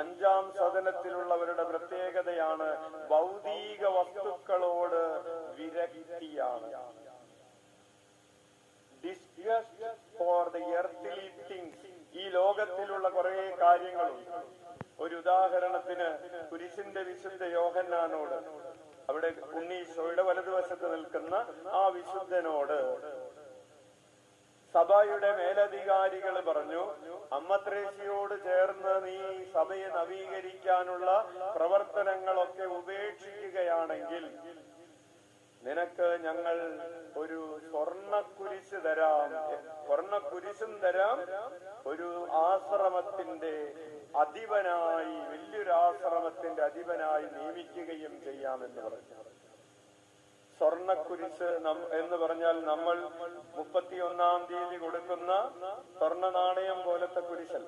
അഞ്ചാം സദനത്തിലുള്ളവരുടെ പ്രത്യേകതയാണ് ഭൗതിക വസ്തുക്കളോട് വിരക്തിയാണ്. ഫോർ ഈ ലോകത്തിലുള്ള കുറെ കാര്യങ്ങളുണ്ട്. ഒരു ഉദാഹരണത്തിന് കുരിശിന്റെ വിശുദ്ധ യോഹന്നാനോട് അവിടെ ഉണ്ണീശോയുടെ വലതുവശത്ത് നിൽക്കുന്ന ആ വിശുദ്ധനോട്. സഭയുടെ മേലധികാരികൾ പറഞ്ഞു അമ്മത്രേശിയോട് ചേർന്ന് നീ സഭയെ നവീകരിക്കാനുള്ള പ്രവർത്തനങ്ങളൊക്കെ ഉപേക്ഷിക്കുകയാണെങ്കിൽ നിനക്ക് ഞങ്ങൾ ഒരു സ്വർണക്കുരിശ് തരാം. സ്വർണക്കുരിശും തരാം. ഒരു ആശ്രമത്തിന്റെ അധിപനായി വലിയൊരു ആശ്രമത്തിന്റെ അധിപനായി നിയമിക്കുകയും ചെയ്യാമെന്ന് പറഞ്ഞു. സ്വർണക്കുരിശ് എന്ന് പറഞ്ഞാൽ നമ്മൾ മുപ്പത്തിയൊന്നാം തീയതി കൊടുക്കുന്ന സ്വർണ നാണയം പോലത്തെ കുരിശൽ